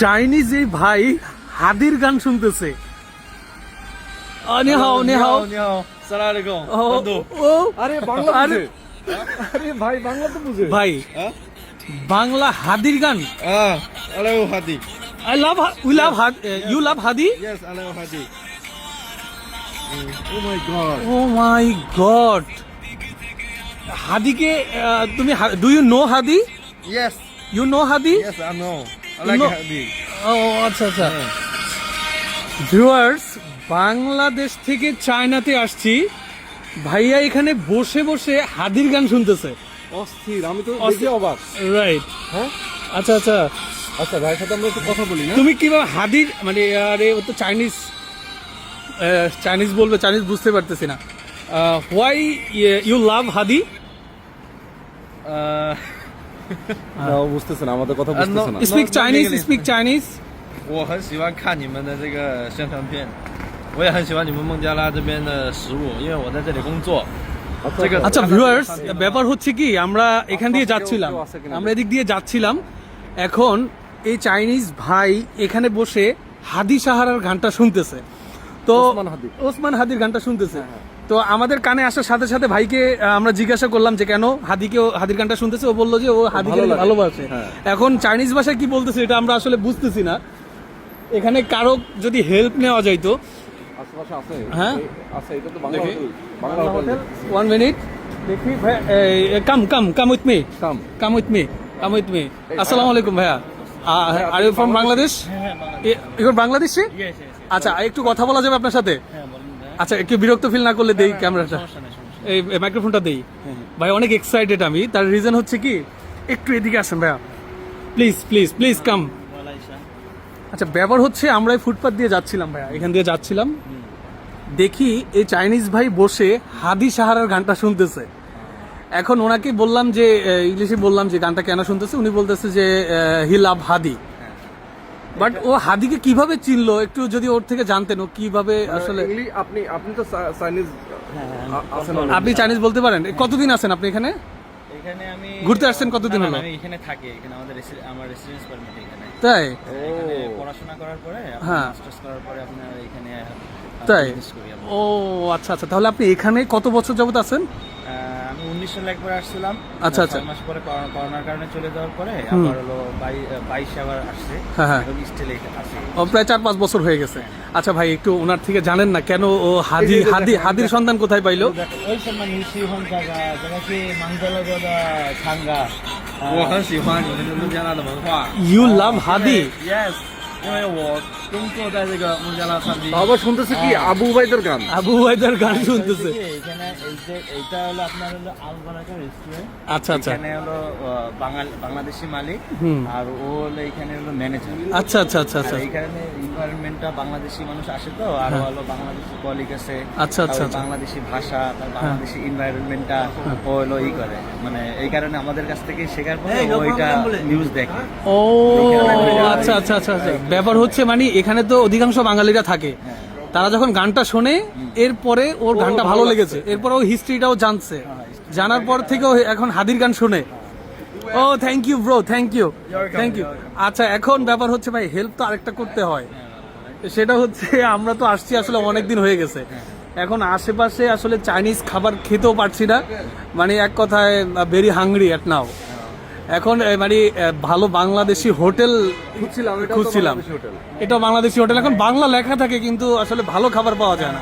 Chinese এই ভাই হাদির গান শুনতেছে। নেহাও ভাই বাংলা হাদির গান। Hadi. Love you love Hadi. Oh my god. হাদিকে তুমি do you know Hadi you know Hadi I know oh আচ্ছা আচ্ছা। ভিউয়ার্স বাংলাদেশ থেকে চায়নাতে আসছি। ভাইয়া এখানে বসে বসে হাদির গান শুনতেছে। অস্থির আমি তো অস্থির। অবাক। রাইট হ্যাঁ? আচ্ছা আচ্ছা। আচ্ছা ভাইয়ের সাথে আমরা একটু কথা বলি না? তুমি কীভাবে হাদির মানে আরে ও তো চাইনিজ চাইনিজ বলবে চাইনিজ বুঝতে পারতেছি না। Why you love Hadi? Uh, না, ও বুঝতেছে না আমাদের কথা no. বুঝতেছে না speak no Chinese English. Speak Chinese 我很喜欢看你们的这个宣传片，我也很喜欢你们孟加拉这边的食物，因为我在这里工作。这个 আচ্ছা ভিউয়ার্স ব্যাপার হচ্ছে কি আমরা এখান দিয়ে যাচ্ছিলাম কেউ আছে কিনা? আমরা এদিক দিয়ে যাচ্ছিলাম এখন এই চাইনিজ ভাই এখানে বসে হাদি সাহারার গানটা শুনতেছে তো ওসমান হাদি। ওসমান হাদির গানটা শুনতেছে তো আমাদের কানে আসার সাথে সাথে ভাইকে আমরা জিজ্ঞাসা করলাম যে কেন হাদিকে ও হাদির গানটা শুনতেছে? ও বলল যে ও হাদিকে ভালো ভালোবাসে। হ্যাঁ। এখন চাইনিজ ভাষায় কি বলতেছে এটা আমরা আসলে বুঝতেছি না। এখানে কারও যদি হেল্প নেওয়া যাইতো আশেপাশে হ্যাঁ? ওয়ান মিনিট দেখি। Come come come with me come come with me come with me আসসালামু আলাইকুম ভাইয়া। Are you from Bangladesh. Your Bangladesh আচ্ছা একটু কথা বলা যাবে আপনার সাথে? আচ্ছা একটু বিরক্ত ফিল না করলে দেই ক্যামেরাটা এই মাইক্রোফোনটা দেই। ভাই অনেক এক্সাইটেড আমি। তার রিজন হচ্ছে কি একটু এদিকে আসেন ভাইয়া। প্লিজ প্লিজ প্লিজ কাম আচ্ছা ব্যাপার হচ্ছে আমরা এই ফুটপাথ দিয়ে যাচ্ছিলাম ভাইয়া। এখান দিয়ে যাচ্ছিলাম। দেখি এই চাইনিজ ভাই বসে হাদি সাহারার গানটা শুনতেছে। এখন ওনাকে বললাম যে ইংলিশে বললাম যে গানটা কেন শুনতেছে? উনি বলতেছে যে হি লাভ হাদি। বাট ও হাদিকে কীভাবে চিনলো? একটু যদি ওর থেকে জানতেন ও কীভাবে আসলে আপনি আপনি তো চাইনিজ আপনি চাইনিজ বলতে পারেন? কতদিন আছেন আপনি এখানে? এখানে আমি ঘুরতে আসছেন কতদিন হলো? আমি এখানে থাকি এখানে আমাদের আমার রেসিডেন্স পারমিট এখানে। তাই? এখানে পড়াশোনা করার পরে হ্যাঁ। মাস্টার্স করার পরে আপনার এখানে তাই। ও আচ্ছা আচ্ছা। তাহলে আপনি এখানে কত বছর যাবত আছেন? উনিশ সালে একবার আসছিলাম আচ্ছা, আচ্ছা। ছয় মাস পরে করোনা- করোনার কারণে চলে যাওয়ার পরে আবার হলো বাই- বাইশে আবার আসছে হ্যাঁ, হ্যাঁ। এখন স্টিলে আসি ও প্রায় চার পাঁচ বছর হয়ে গেছে আচ্ছা ভাই একটু ওনার থেকে জানেন না কেন ও হাদি হাদি হাদির সন্ধান কোথায় পাইলো 为什么你喜欢这个这个是芒格勒的长歌我很喜欢你们的孟加拉的文化。 ইউ লাভ হাদি Yes，因为我 আচ্ছা আচ্ছা এখানে ভাষা তার বাংলাদেশি এনভায়রনমেন্টটা ও হলো ই করে। মানে এই কারণে আমাদের কাছ থেকে শেখার পরে ওইটা নিউজ দেখে। আচ্ছা আচ্ছা আচ্ছা ব্যাপার হচ্ছে মানে এখানে তো অধিকাংশ বাঙালিরা থাকে। তারা যখন গানটা শোনে এরপরে ওর গানটা ভালো লেগেছে। এরপর ও হিস্ট্রিটাও জানছে। জানার পর থেকে এখন হাদির গান শুনে। ও thank you bro thank you thank you আচ্ছা এখন ব্যাপার হচ্ছে ভাই হেল্প তো আরেকটা করতে হয়। সেটা হচ্ছে আমরা তো আসছি আসলে অনেক দিন হয়ে গেছে। এখন আশেপাশে আসলে চাইনিজ খাবার খেতেও পারছি না। মানে এক কথায় ভেরি হাংরি এট নাও এখন মানে ভালো বাংলাদেশি হোটেল খুঁজছিলাম খুঁজছিলাম। হোটেল। এটা বাংলাদেশি হোটেল। এখন বাংলা লেখা থাকে কিন্তু আসলে ভালো খাবার পাওয়া যায় না।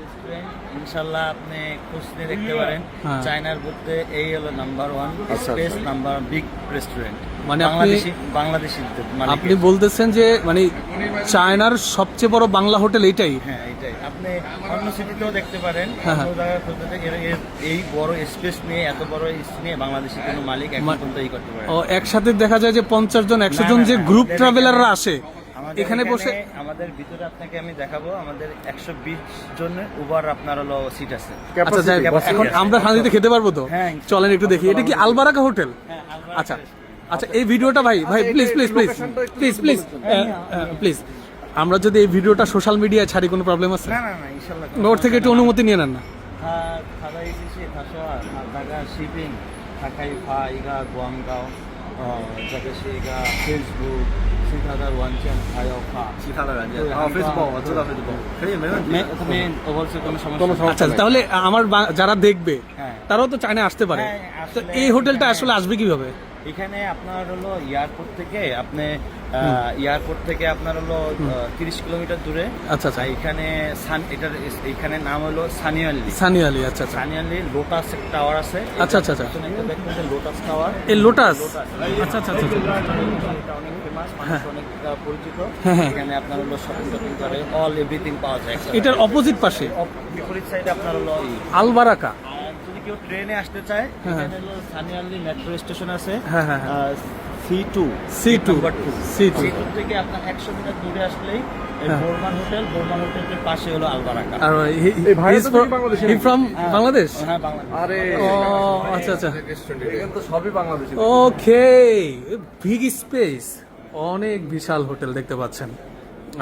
রেস্টুরেন্ট ইনশাল্লাহ আপনি খুঁজতে দেখতে পারেন। হ্যাঁ। চায়নার মধ্যে এই হলো number one best space number big restaurant মানে আপনি- বাংলাদেশি আপনি বলতেছেন যে মানে চায়নার সবচেয়ে বড় বাংলা হোটেল এটাই হ্যাঁ এইটাই। আপনি অন্য সিটিতেও দেখতে পারেন হ্যাঁ, এর- এই বড় স্পেস নিয়ে এত বড় নিয়ে বাংলাদেশি কোনো মালিক এখন পর্যন্ত এই করতে পারে ও একসাথে দেখা যায় যে পঞ্চাশ জন একশো জন যে গ্রুপ ট্রাভেলাররা আসে এখানে বসে আমাদের ভিতরে আপনাকে আমি দেখাবো আমাদের একশো বিশ জনের উবার আপনার হলো সিট আছে। আচ্ছা এখন আমরা শান্তিতে খেতে পারব তো? হ্যাঁ, চলেন একটু দেখি এটা কি আলবারাকা হোটেল? হ্যাঁ, আচ্ছা। আচ্ছা এই ভিডিওটা ভাই ভাই please please please please please please আমরা যদি এই ভিডিওটা সোশ্যাল মিডিয়ায় ছাড়ি কোনো প্রবলেম আছে? না না না ইনশাআল্লাহ ওর থেকে একটু অনুমতি নিয়ে নেন না। শিপিং ফেসবুক তাহলে আমার যারা দেখবে তারাও তো চায়না আসতে পারে। তো এই হোটেলটা আসলে আসবে কীভাবে? এখানে আপনার হলো এয়ারপোর্ট থেকে আপনি এয়ারপোর্ট থেকে আপনার হলো তিরিশ কিলোমিটার দূরে। আচ্ছা আচ্ছা। এখানে সান এটার এখানে নাম হলো সানিয়াল্লি সানি আলী আচ্ছা আচ্ছা। সানিয়াল্লি লোটাস টাওয়ার আছে। আচ্ছা, আচ্ছা, আচ্ছা। Lotus tower. এই লোটাস? লোটাস। আচ্ছা আচ্ছা আচ্ছা। এটা অনেক ফেমাস মানুষ অনেক পরিচিত। হ্যাঁ, হ্যাঁ। এখানে আপনার হলো শপিং টপিং করে অল এভরিথিং পাওয়া যায়। এটার অপোজিট পাশে? বিপরীত সাইডে আপনার হলো আলবারাকা। কেউ ট্রেনে আসতে চায় হ্যাঁ। এখানে হলো সানিয়াল্লি মেট্রো স্টেশন আছে হ্যাঁ, হ্যাঁ, হ্যাঁ। C two C two C two থেকে আপনার একশো মিটার দূরে আসলেই হ্যাঁ। বোরমান হোটেল বোরমান হোটেলের পাশে হলো আলবারাকা আর বাংলাদেশি নাকি? ফ্রম বাংলাদেশ হ্যাঁ বাংলাদেশ। আরে ও আচ্ছা আচ্ছা। এখানে তো সবই বাংলাদেশি ওকে বিগ স্পেস অনেক বিশাল হোটেল দেখতে পাচ্ছেন।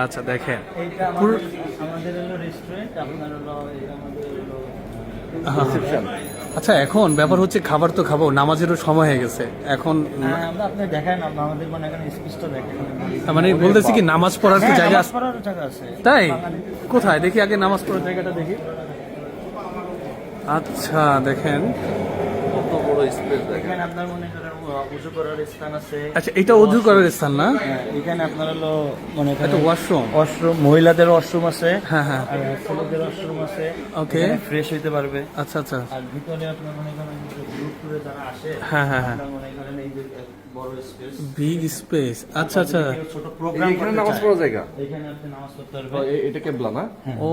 আচ্ছা দেখেন। আমাদের আমাদের হলো রেস্টুরেন্ট আপনার হলো আমাদের হলো রিসেপশন আচ্ছা এখন ব্যাপার হচ্ছে খাবার তো খাব নামাজেরও সময় হয়ে গেছে। এখন হ্যাঁ, আমরা আপনি দেখান আমাদের মানে এখানে স্পিচ দেখেন মানে বলতেছি কি নামাজ পড়ার হ্যাঁ, জায়গা আছে? পড়ারও জায়গা আছে। তাই? কোথায়? দেখি আগে নামাজ পড়ার জায়গাটা দেখি। আচ্ছা দেখেন। কত বড় স্পেস দেখেন। এখানে আপনার মনে করেন উজু করার স্থান আছে। আচ্ছা এটা উজু করার স্থান না? হ্যাঁ, এখানে আপনার হলো মনে করেন এটা ওয়াশরুম ওয়াশরুম মহিলাদের ওয়াশরুম আছে হ্যাঁ হ্যাঁ। আর ছেলেদের ওয়াশরুম আছে। ওকে ফ্রেশ হইতে পারবে। আচ্ছা আচ্ছা। আর ভিতরে আপনার মনে করেন গ্রুপ করে যারা আসে হ্যাঁ, হ্যাঁ, হ্যাঁ। আপনার মনে করেন এই যে বড় স্পেস বিগ স্পেস আচ্ছা আচ্ছা। ছোট প্রোগ্রাম এখানে নামাজ পড়ার জায়গা? এখানে আপনি নামাজ পড়তে ও, পারবেন এটা কেবলা না? ও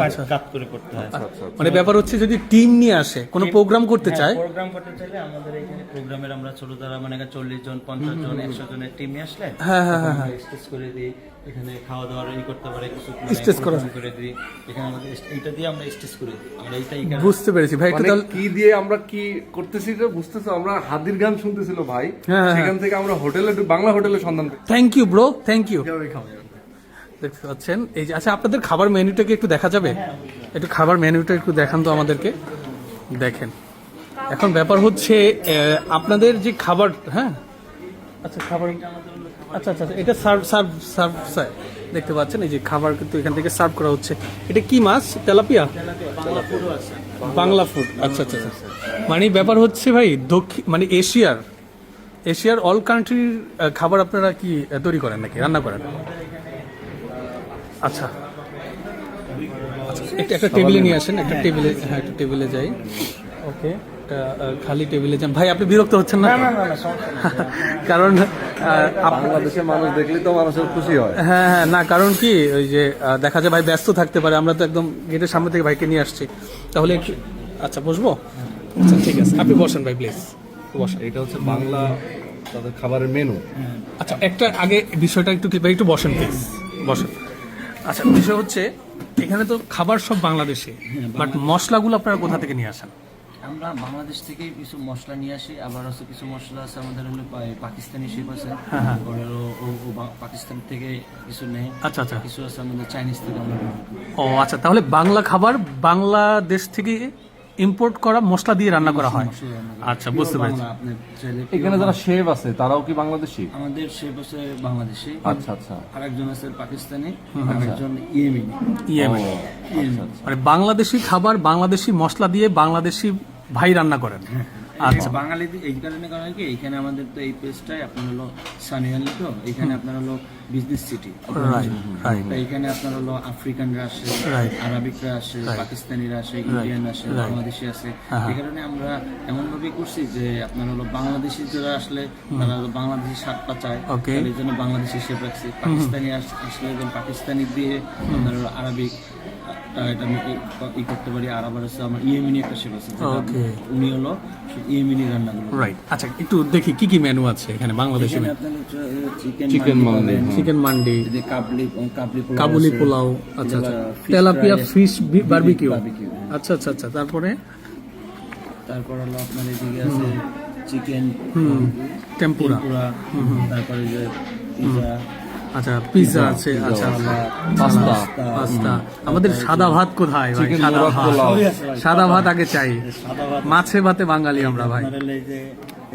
আচ্ছা। কাট করে করতে হয়। আচ্ছা আচ্ছা মানে ব্যাপার হচ্ছে যদি টিম নিয়ে আসে কোনো প্রোগ্রাম করতে চায়? প্রোগ্রাম করতে চাইলে আমাদের এখানে প্রোগ্রামের আমরা ছোট দ্বারা মানে চল্লিশ জন পঞ্চাশ জন একশো জনের টিম নিয়ে আসলে হ্যাঁ, হ্যাঁ, হ্যাঁ, হ্যাঁ। করে দিই। এখানে খাওয়া দাওয়ার ই করতে পারে কিছু Stage করা। করে দিই। এখানে আমাদের এইটা দিয়ে আমরা স্টেজ করে। আমরা এইটা এখানে বুঝতে পেরেছি। ভাই একটু মানে কি দিয়ে আমরা কি করতেছি যে বুঝতেছো? আমরা হাদির গান শুনতেছিল ভাই। হ্যাঁ, হ্যাঁ। সেখান থেকে আমরা হোটেলে বাংলা হোটেলের সন্ধান thank you bro thank you দেখতে পাচ্ছেন? এই যে আচ্ছা আপনাদের খাবার মেনুটা কি একটু দেখা যাবে? একটু খাবার মেনুটা একটু দেখান তো আমাদেরকে। দেখেন। এখন ব্যাপার হচ্ছে আপনাদের যে খাবার হ্যাঁ? আচ্ছা খাবার আচ্ছা আচ্ছা এটা সার্ভ সার্ভ সার্ভ স্যার দেখতে পাচ্ছেন এই যে খাবার কিন্তু এখান থেকে সার্ভ করা হচ্ছে। এটা কি মাছ? তেলাপিয়া? বাংলা ফুড আচ্ছা আচ্ছা আচ্ছা। মানে ব্যাপার হচ্ছে ভাই দক্ষিণ মানে এশিয়ার এশিয়ার অল কান্ট্রির খাবার আপনারা কি তৈরি করেন নাকি রান্না করেন? আচ্ছা। আচ্ছা একটা একটা টেবিলে নিয়ে আসেন একটা টেবিলে হ্যাঁ একটা টেবিলে যাই। ওকে খালি টেবিলে যান। ভাই আপনি বিরক্ত হচ্ছেন না? কারণ বাংলাদেশের মানুষ দেখলেই তো মানুষের খুশি হয়। হ্যাঁ হ্যাঁ না কারণ কি ওই যে দেখা যায় ভাই ব্যস্ত থাকতে পারে। আমরা তো একদম গেটের সামনে থেকে ভাইকে নিয়ে আসছি। তাহলে একটু আচ্ছা বসবো? আচ্ছা ঠিক আছে। আপনি বসেন ভাই প্লিজ বসেন। এটা হচ্ছে বাংলা তাদের খাবারের মেনু আচ্ছা একটা আগে বিষয়টা একটু কি- ভাই একটু বসেন প্লিজ বসেন। আচ্ছা বিষয় হচ্ছে এখানে তো খাবার সব বাংলাদেশে বাট মশলাগুলো আপনারা কোথা থেকে নিয়ে আসেন? আমরা বাংলাদেশ থেকে কিছু মশলা নিয়ে আসি আবার হচ্ছে কিছু মশলা আছে আমাদের হলো পাকিস্তানি শিপ আছে ও বা- পাকিস্তান থেকে কিছু নেই আচ্ছা আচ্ছা। কিছু আছে আমাদের চাইনিজ থেকে ও আচ্ছা তাহলে বাংলা খাবার বাংলাদেশ থেকে ইম্পোর্ট করা মশলা দিয়ে রান্না করা হয়। আচ্ছা বুঝতে পেরেছি। এখানে যারা শেফ আছে তারাও কি বাংলাদেশি? আমাদের শেফ আছে বাংলাদেশি। আচ্ছা আচ্ছা। আরেকজন আছে পাকিস্তানি আর একজন ইয়েমেনি। মানে বাংলাদেশি খাবার বাংলাদেশি মশলা দিয়ে বাংলাদেশি ভাই রান্না করেন। আচ্ছা। বাঙালি এই কারণে কারণ কি এখানে আমাদের তো এই প্লেসটাই আপনার হলো সানিয়ালি তো এখানে আপনার হলো বিজনেস সিটি এখানে আপনার হলো আফ্রিকানরা আসে. আরবিকরা আসে পাকিস্তানিরা আসে ইন্ডিয়ান আসে বাংলাদেশি আসে। এই কারণে আমরা এমন ভাবে করছি যে আপনার হলো বাংলাদেশি যারা আসলে তারা হলো বাংলাদেশি স্বাদটা চায়। এই জন্য বাংলাদেশি শেপ রাখছি। পাকিস্তানি আসলে পাকিস্তানি দিয়ে আপনার হলো আরবিক এটা আমি ই- ই করতে পারি। আর আবার হচ্ছে আমার ইয়েমিনি একটা শেপ আছে যেটা উনি হলো ইয়েমিনি রান্নাগুলো। রাইট আচ্ছা একটু দেখি কি কি মেনু আছে এখানে বাংলাদেশি? চিকেন মান্ডি কাবলি কাবলি পোলাও কাবুলি পোলাও আচ্ছা আচ্ছা। তেলাপিয়া ফিশ বারবিকিউ হ্যাঁ। আচ্ছা আচ্ছা আচ্ছা তারপরে? তারপর হলো আপনার এদিকে আছে চিকেন টেম্পুরা পুরা তারপরে যে পিজা আচ্ছা পিৎজা আছে আচ্ছা পাস্তা পাস্তা আমাদের সাদা ভাত কোথায় ভাই? সাদা ভাত। সাদা ভাত আগে চাই। মাছে ভাতে বাঙালি আমরা ভাই। আপনার হলো এই যে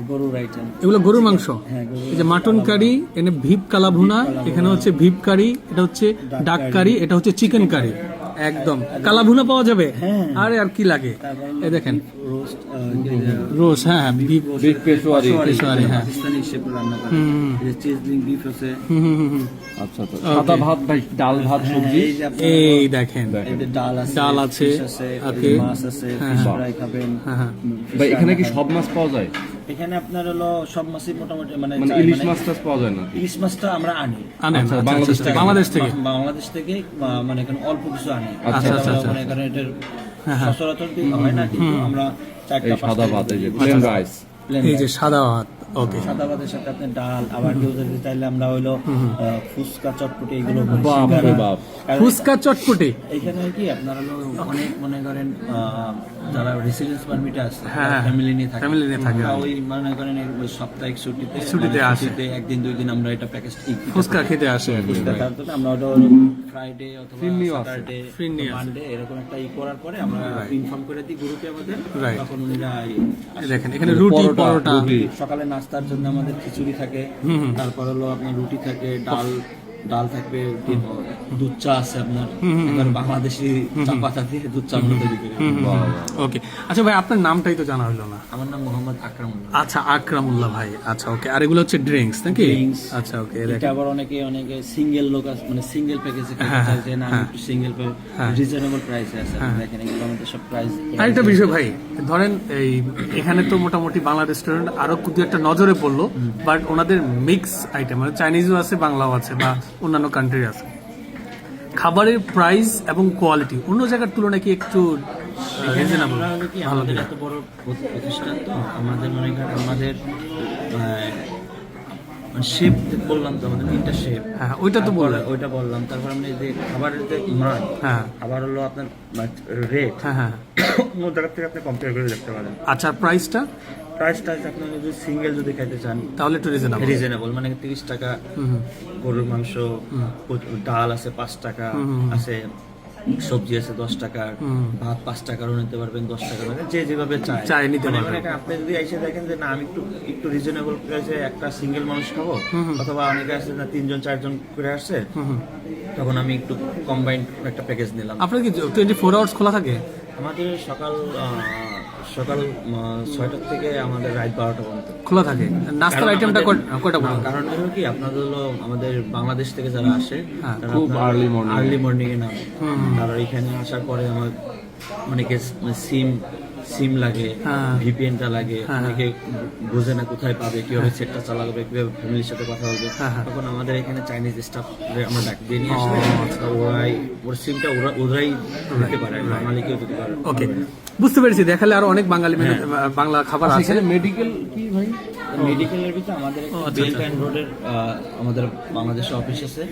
গরুর এগুলো মাংস? হ্যাঁ, এই যে মাটন কারি এনে ভিপ কালাভুনা এখানে হচ্ছে ভিপ কারি এটা হচ্ছে ডাক কারি এটা হচ্ছে চিকেন কারি। একদম। কালাভুনা পাওয়া যাবে? হ্যাঁ। আরে আর কি লাগে? এই দেখেন। রোস্ট রোজ হ্যাঁ বিফ পেশোয়ারি। পেশোয়ারি, হ্যাঁ। পাকিস্তানি হিসেবে রান্না করে। হুম। চিজলিং বিফ আছে। হুম হুম হুম হুম। আচ্ছা আচ্ছা। সাদা ভাত ভাই ডাল ভাত হ্যাঁ, সবজি? এই দেখেন। ডাল আছে ডাল আছে, আছে মাছ আছে হ্যাঁ, ফিশ হ্যাঁ। ফ্রাই খাবেন। হ্যাঁ, হ্যাঁ। হুম, fish ভাই এখানে কি সব মাছ পাওয়া যায়? এখানে আপনার হলো সব মাছই মোটামুটি মানে মানে ইলিশ মাছটা মাছ টাছ পাওয়া যায় না ইলিশ মাছটা আমরা আনি। আনেন আচ্ছা, আচ্ছা, বাংলাদেশ আচ্ছা, থেকে। বাংলাদেশ থেকে? বা- বাংলাদেশ থেকে বা মানে এখানে অল্প কিছু আনি। আচ্ছা, আচ্ছা, আচ্ছা। মানে এখানে এটার হ্যাঁ, হ্যাঁ। সচরাচর দিন হয় না কিন্তু আমরা চারটা এই সাদা ভাত এই যে প্লেন রাইস প্লেন এই যে সাদা ভাত। সাদা ভাতের সাথে আপনার ডাল আবার কেউ যদি চাইলে আমরা হইল ফুচকা চটপটি এগুলো ফুচকা চটপটি? এখানে কি আপনারা হলো অনেক মনে করেন যারা রেসিডেন্স পারমিটে আছে হ্যাঁ, হ্যাঁ। ফ্যামিলি নিয়ে থাকে Family নিয়ে থাকে। ওই মনে করেন ওই সাপ্তাহিক ছুটিতে ছুটিতে মানে আসে। একদিন দুই দিন আমরা এটা প্যাকেজ ফুচকা খেতে আসে। আমরা ওটা ফ্রাইডে অথবা স্যাটারডে ফ্রিনি মানডে এরকম একটা ই করার পরে আমরা ইনফর্ম করে দিই গ্রুপে আমাদের. তখন উনিরা দেখেন এখানে রুটি পরোটা সকালে নাস্তার জন্য আমাদের খিচুড়ি থাকে তারপর হলো আপনার রুটি থাকে ডাল ডাল থাকবে দুধ চা আছে আপনার। বাংলাদেশি চা পাতা দিয়ে দুধ চা আমরা তৈরি করি। ওকে। আচ্ছা ভাই আপনার নামটাই তো জানা হলো না। আমার নাম মোহাম্মদ আকরামুল্লাহ। আচ্ছা আকরামুল্লাহ ভাই। আচ্ছা ওকে। আর এগুলো হচ্ছে ড্রিঙ্কস নাকি? আচ্ছা ওকে এটা আবার অনেকে অনেকে সিঙ্গেল লোক আছে মানে সিঙ্গেল প্যাকেজে হ্যাঁ, চায় যে না হ্যাঁ। একটু সিঙ্গেল রিজনেবল প্রাইসে আছে। আপনি দেখেন এগুলো আমাদের সব প্রাইস আরেকটা বিষয় ভাই ধরেন এই এখানে তো মোটামুটি বাংলা রেস্টুরেন্ট আরও দু একটা নজরে পড়ল বাট ওনাদের মিক্স আইটেম মানে চাইনিজও আছে বাংলাও আছে বা অন্যান্য কান্ট্রি আছে। খাবারের প্রাইস এবং কোয়ালিটি অন্য জায়গার তুলনায় কি একটু রিজনেবল আমাদের এত বড় প্রতিষ্ঠান তো আমাদের মনে করেন আমাদের শেপ বললাম তো আমাদের তিনটা শেপ হ্যাঁ ওইটা তো বললেন ওইটা বললাম তারপর যে খাবারের যে মান হ্যাঁ। খাবার হলো আপনার রেট হ্যাঁ হ্যাঁ। অন্য জায়গার থেকে আপনি কম্পেয়ার করে দেখতে পারেন। আচ্ছা প্রাইসটা প্রাইসটা আপনি যদি সিঙ্গেল যদি খাইতে চান তাহলে একটু রিজনেবল রিজনেবল মানে তিরিশ টাকা গরুর মাংস ডাল আছে পাঁচ টাকা আছে সবজি আছে দশ টাকা ভাত পাঁচ টাকারও নিতে পারবেন দশ টাকা মানে যে যেভাবে চায়। চায় নিতে পারবেন। মানে আপনি যদি এসে দেখেন যে না আমি একটু একটু রিজনেবল প্রাইসে একটা সিঙ্গেল মানুষ খাব অথবা অনেকে আসছে না তিনজন চারজন করে আসছে তখন আমি একটু কম্বাইন্ড একটা প্যাকেজ নিলাম। আপনার কি টোয়েন্টি ফোর আওয়ার্স খোলা থাকে? আমাদের সকাল সকাল আহ, ছয়টার থেকে আমাদের রাত বারোটা পর্যন্ত। খোলা থাকে। নাস্তার কারণ আইটেমটা কয়টা পর্যন্ত? কারণ হলো কি আপনাদের হলো আমাদের বাংলাদেশ থেকে যারা আসে হ্যাঁ। খুব আর্লি মর্নিং আর্লি মর্নিং এ নামে। তারা এখানে আসার পরে আমার অনেকে সিম সিম লাগে হ্যাঁ। ভিপিএনটা লাগে অনেকে বোঝে না কোথায় পাবে কীভাবে সেটটা চালাবে কীভাবে ফ্যামিলির সাথে কথা বলবে। হ্যাঁ, তখন আমাদের এখানে চাইনিজ স্টাফ আমরা ডাক দিয়ে নিয়ে আসলে ওরাই ওর সিমটা ওরা ওরাই দিতে পারে বাঙালি কেউ দিতে পারে। ওকে বুঝতে পেরেছি দেখালে আর অনেক বাঙালি বাংলা খাবার আছে। মেডিকেল কি ভাই? মেডিকেলের ভিতরে আমাদের বেল্ট অ্যান্ড রোডের আমাদের বাংলাদেশে অফিস আছে।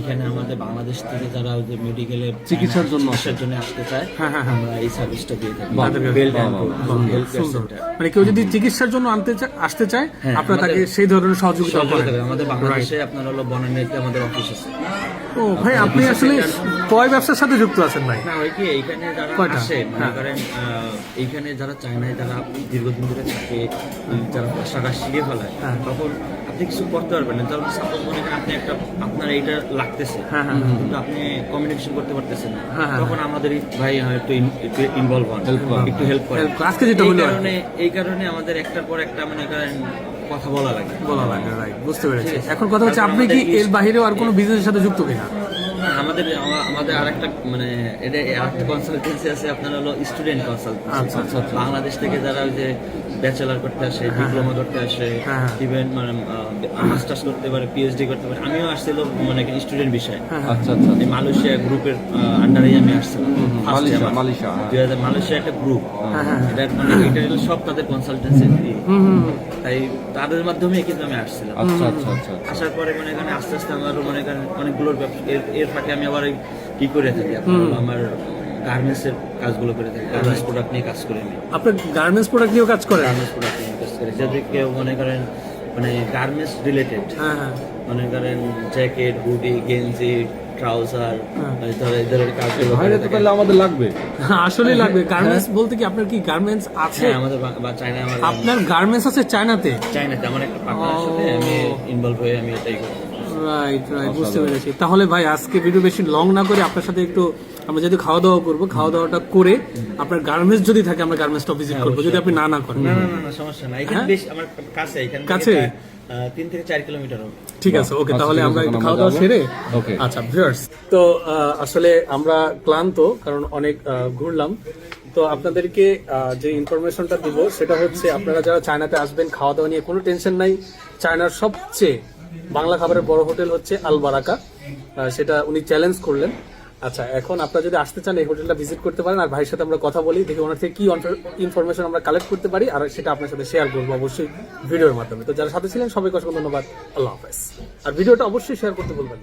এখানে আমাদের বাংলাদেশ থেকে যারা যে মেডিকেলে চিকিৎসার জন্য চিকিৎসার জন্য আসতে চায় আমরা এই সার্ভিসটা দিয়ে থাকি। বেল্ট অ্যান্ড রোড মানে কেউ যদি চিকিৎসার জন্য আনতে আসতে চায় হ্যাঁ, আপনারা তাকে সেই ধরনের সহযোগিতা করেন। আমাদের বাংলাদেশে আপনার হলো বনানীতে আমাদের অফিস আছে। ও ভাই আপনি আসলে কয় ব্যবসার সাথে যুক্ত আছেন ভাই। না ওই কি এইখানে যারা আসে মনে হ্যাঁ। করেন এইখানে যারা চায়নায় যারা দীর্ঘদিন ধরে থাকে যারা ভাষাটা শিখে ফেলায় হ্যাঁ। তখন আপনি কিছু করতে পারবেন না। তখন সাপোজ মনে করেন আপনি একটা আপনার এইটা লাগতেছে হ্যাঁ, হ্যাঁ, কিন্তু আপনি কমিউনিকেশন করতে পারতেছেন না। তখন আমাদের ভাই একটু ইনভলভ হন একটু হেল্প করেন। আজকে যেটা এই হলো কারণে এই কারণে আমাদের একটার পর একটা মনে করেন কথা বলা লাগে। বলা লাগে রাইট বুঝতে পেরেছি। এখন কথা হচ্ছে আপনি কি এর বাইরেও আর কোনো বিজনেসের সাথে যুক্ত কিনা? আমাদের আমাদের আরেকটা মানে এটা আরেকটা কনসালটেন্সি আছে আপনার হলো স্টুডেন্ট কনসালটেন্সি আচ্ছা, আচ্ছা, আচ্ছা। বাংলাদেশ থেকে যারা ওই যে ব্যাচেলার করতে আসে ডিপ্লোমা করতে আসে হ্যাঁ, হ্যাঁ। ইভেন মানে মাস্টার্স করতে পারে পিএইচডি করতে পারে আমিও আসছিল মানে স্টুডেন্ট বিষয়ে। আচ্ছা আচ্ছা। এই মালয়েশিয়া গ্রুপের আন্ডারেই আমি আসছিলাম মালয়েশিয়া, মালয়েশিয়া, হ্যাঁ। দুই হাজার মালয়েশিয়া একটা গ্রুপ এটা মানে এটা হলো সব তাদের কনসালটেন্সি তাই তাদের মাধ্যমে কিন্তু আমি আসছিলাম। আচ্ছা আচ্ছা আচ্ছা আসার পরে মনে করেন আস্তে আস্তে আমার মনে করেন অনেকগুলোর এর এর ফাঁকে আমি আবার কি করে থাকি? আমার গার্মেন্টস এর কাজগুলো করে থাকি। গার্মেন্টস প্রোডাক্ট নিয়ে কাজ করে আমি। আপনার গার্মেন্টস প্রোডাক্ট নিয়েও কাজ করেন? গার্মেন্টস প্রোডাক্ট নিয়ে কাজ করে। কেউ মনে করেন মানে গার্মেন্টস রিলেটেড হ্যাঁ হ্যাঁ। মনে করেন জ্যাকেট হুডি গেঞ্জি ট্রাউজার কাজগুলো আমাদের লাগবে। আসলে লাগবে। গার্মেন্টস বলতে কি আপনার কি গার্মেন্টস আছে? হ্যাঁ আমাদের চায়না আপনার গার্মেন্টস আছে চায়নাতে চায়নাতে আমার একটা পার্টনার আমি ইনভলভ হয়ে আমি এটাই করি। রাইট রাইট বুঝতে পেরেছি। তাহলে ভাই আজকে ভিডিও বেশি লং না করে আপনার সাথে একটু আমরা যদি খাওয়া দাওয়া করব খাওয়া দাওয়াটা করে আপনার গার্মেন্টস যদি থাকে আমরা গার্মেন্টসটা ভিজিট করব যদি আপনি না না করেন। না না না না সমস্যা নাই। এখানে বেশ আমার কাছে এখানে হ্যাঁ? কাছে? তিন থেকে চার কিলোমিটার হবে। ঠিক আছে ওকে আচ্ছা, তাহলে আমরা একটু খাওয়া দাওয়া সেরে আচ্ছা ভিউয়ার্স তো আহ, আসলে আমরা ক্লান্ত কারণ অনেক আহ, ঘুরলাম। তো আপনাদেরকে যে ইনফরমেশনটা দিব সেটা হচ্ছে আপনারা যারা চায়নাতে আসবেন খাওয়া দাওয়া নিয়ে কোনো টেনশন নাই। চায়নার সবচেয়ে বাংলা খাবারের বড় হোটেল হচ্ছে আলবারাকা। সেটা উনি চ্যালেঞ্জ করলেন। আচ্ছা এখন আপনারা যদি আসতে চান, এই হোটেলটা ভিজিট করতে পারেন, আর ভাইয়ের সাথে আমরা কথা বলি, দেখি ওনার থেকে কি ইনফরমেশন আমরা কালেক্ট করতে পারি, আর সেটা আপনার সাথে শেয়ার করব অবশ্যই ভিডিওর মাধ্যমে। তো যারা সাথে ছিলেন, সবাইকে অসংখ্য ধন্যবাদ। আল্লাহ হাফেজ। আর ভিডিওটা অবশ্যই শেয়ার করতে বলবেন